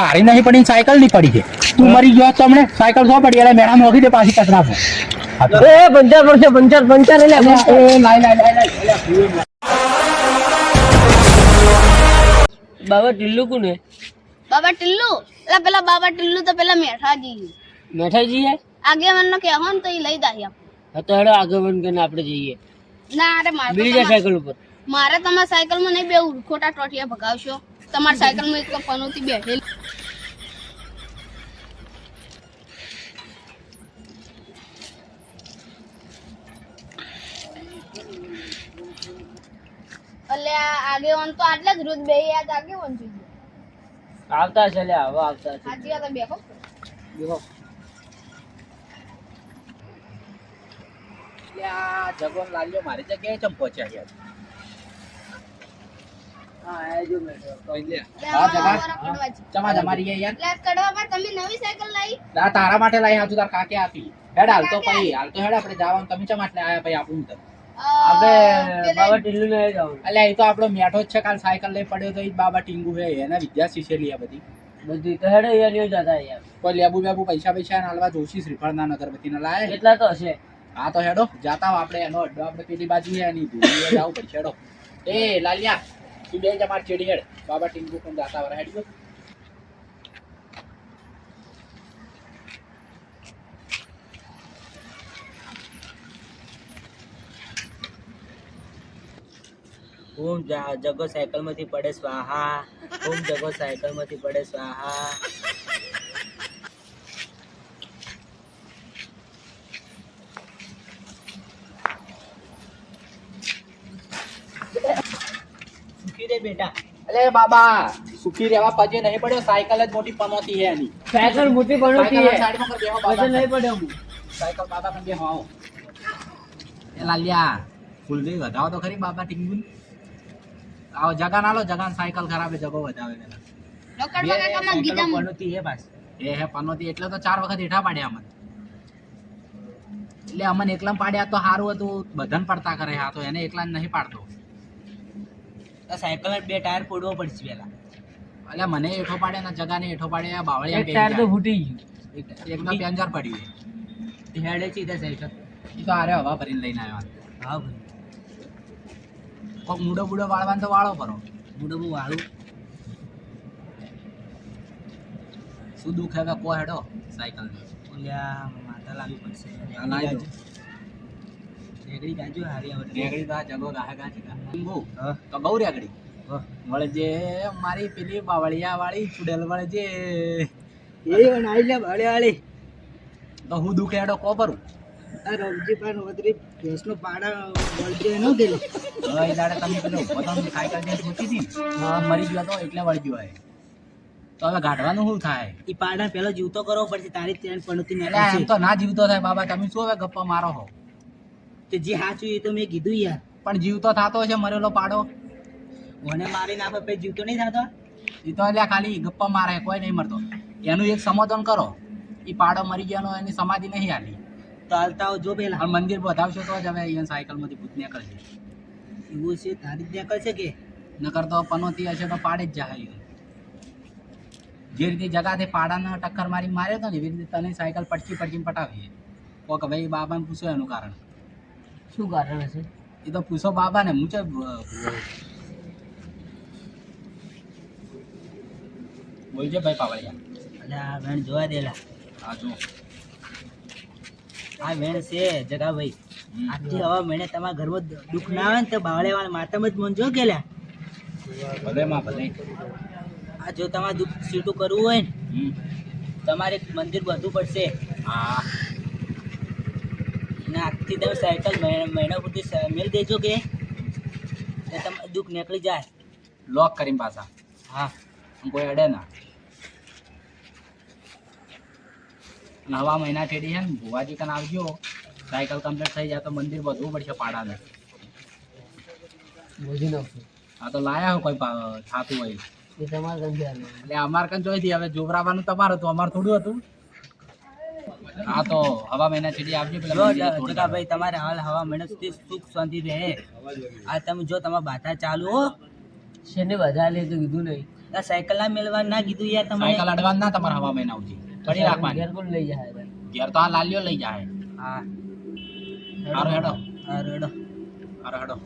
તારી નહીં પડી સાયકલ નહીં પડી છે. તું મરી ગયો તો હમણે સાયકલ સો પડી એટલે મેળા નોખી દે પાછી કચરા પર. એ પંચર પડશે પંચર પંચર એટલે. બાબા ટીલ્લુ કોને? બાબા ટિલ્લુ? એટલે પેલા બાબા ટિલ્લુ તો પેલા મેઠાજી. મેઠાજી હે? આગેવન નો કહેવો ને તો એ લઈ દાહી આપ હા તો હેડો આગળ બંધ કરીને આપણે જઈએ. ના અરે મારે બીજા સાયકલ ઉપર. મારે તમારા સાયકલમાં નહીં બે ખોટા ટોટિયા ભગાવશો. તમારી સાયકલમાં એક પનોતી બેઠેલી. એટલે આ આગેવાન તો આટલે જ રોજ બે યાદ આગેવાન આવતા છે લે હવે આવતા છે સાચી વાત બેહો. બેહો. લાલ્યો મારી જગ્યાએ ચમ પહોંચ્યા યાર હા જો મેઠો હા, જગા. છે. ચમા જમારી યાર. તમે નવી સાયકલ લાવી. તારા માટે લાવી હાજુ તાર કાકે આપી. હેડ હાલ તો પછી હાલ તો હેડ આપણે જવાનું તમે ચમ આટલે આયા પછી આપણું તો આપણે બાબા ટીલ્લુ ને જવાનું એટલે એ તો આપણો મેઠો જ છે કાલ સાયકલ લઈ પડ્યો તો એ બાબા ટીંગુ છે એના વિદ્યાર્થી છે આ બધી. બધી તો હેડો યાર જતા યાર. કોઈ લેબુ બેબુ પૈસા પૈસા હાલવા જોશી શ્રીફળના નગરપતિ ના લાય એટલા તો હશે. હા તો હેડો જાતા આપણે એનો અડ્ડો આપણે પેલી બાજુ છે એની જાવું પડશે હેડો. એ લાલિયા તું બે જમાર ચેડી હેડ. બાબા ટીંગુ પણ જાતા વરા હેડ્યો ઓમ જગો સાયકલમાંથી પડે સ્વાહા. ઓમ જગો સાયકલમાંથી પડે સ્વાહા. સુખી રે બેટા. અલે બાબા સુખી રહેવા પજે નહીં પડ્યો સાયકલ જ મોટી પનોતી હે એની. સાયકલ મોટી બેહો બાબા. નહીં પડે હું. સાયકલ બાબા પણ બેહો આવો. એ લાલિયા ફૂલ દે વધાવો તો ખરી બાબા ટીંગુ આવો જગા આલો જગાન સાયકલ ખરાબે જગો વધાવે પેલા લોકડ બગા કામાં ગીધા પનોતી હે પાસ એ હે પનોતી એટલે તો ચાર વખત હેઠા પાડ્યા અમને. એટલે અમને એકલા પાડ્યા તો સારું હતું બધાને પડતા કરે હા તો એને એકલા નહીં પાડતો. તો સાયકલ બે ટાયર ફોડવો પડશે પેલા એટલે મને એઠો પાડે ને જગાને હેઠો પાડે આ બાવળિયા એક ટાયર તો ફૂટી એક- એકદમ પેંજર પડ્યું ગયું હેડે સીધા સાયકલ. એ તો આરે હવા ભરીને લઈને આવ્યા. હા ભાઈ. કોક મૂડો બુડો વાળવાનો તો વાળો કરો. મૂડો બહુ વાળું. શું દુઃખ હવે કો હેડો સાયકલ પડશે. આ લાવી દો. રેગડી ગાજો હારી આવે રેગડી તો આ જગો ગાહે ગાચી ગા બહુ હા. તો બહુ રેગડી. વળે જે મારી પેલી બાવળિયા વાળી ચુડેલ વળે જે. એ નાઈ લે વાળી તો હું દુઃખ હેડો કો ભરું આ રવજી પાન વતરી ભેંસનો પાડા વળજો એનો કે હવે એ દાડે તમે પેલો પોતાની સાયકલ જે જોતી હતી ને, મરી ગયો તો એટલે વળગ્યો હોય તો હવે ગાઢવાનું શું થાય? એ પાડા પેલો જીવતો કરવો પડશે તારી ટ્રેન પણતી એટલે એમ તો ના જીવતો થાય બાબા તમે શું હવે ગપ્પા મારો હો તે જે સાચું એ તો મેં કીધું યાર. પણ જીવતો થતો છે મરેલો પાડો? મને મારી નાખો પછી જીવતો નહીં થતો? એ તો એટલે ખાલી ગપ્પા મારે કોઈ નહીં મરતો. એનું એક સમાધાન કરો. એ પાડો મરી ગયાનો એની સમાધિ નહીં હાલી. તો હાલતા જો પેલા પણ મંદિર બતાવશો તો જ હવે અહીંયા સાયકલમાંથી ભૂત નીકળશે એવું છે તારી જ નીકળશે કે? નકર તો પનોતી હશે તો પાડે જ જાય. જે રીતે જગાથી પાડાને ટક્કર મારી માર્યો હતો ને એવી રીતે તને સાયકલ પટકી પટકીને પટાવીએ. કોક ભાઈ બાબાને પૂછો એનું કારણ. શું કારણ હશે એ તો પૂછો બાબાને મૂચે બોલજે ભાઈ પાવડિયા એટલે આ વેણ જોવા દેલા. હા જો આ મેણ છે જગાભાઈ. આજથી હવા મેણે તમારા ઘરમાં દુઃખ ના આવે ને તો બાવળે વાળ માતામાં જ મનજો કેલા ભલે માં ભલે. આ જો તમારે દુઃખ સીટું કરવું હોય ને. તમારે મંદિર બધું પડશે. હા. અને આજથી તમે સાયકલ મહિના પૂરતી સુધી મેલ દેજો કે તમારું દુઃખ નીકળી જાય. લોક કરીને પાછા. હા. કોઈ અડે ના. અને હવા મહિના ઠેડી છે ને ભુવાજી કન આવજો. સાયકલ કમ્પ્લીટ થઈ જાય તો મંદિર બધું પડશે પાડાને. બોજી નાખું આ તો લાયા હોય કોઈ થાતું હોય એ તમારે ગંભીર એટલે અમાર કન જોઈતી હવે જોવરાવાનું તમારું હતું અમારે થોડું હતું. હા તો હવા મહિના છેડી આવજો પેલા તમારે હાલ હવા મહિના સુધી સુખ શાંતિ રહે. આ તમે જો તમારા બાધા ચાલુ હો. શેને બધા લે તો કીધું નહીં. આ સાયકલ ના મેળવા ના કીધું યાર તમારે. સાયકલ અડવા ના તમારા હવા મહિના ઉજી પડી રાખવાની. ઘેર કોણ લઈ જાય ઘેર તો આ લાલ્યો લઈ જાય. હા. હારો હેડો. હા હેડો હારો હેડો.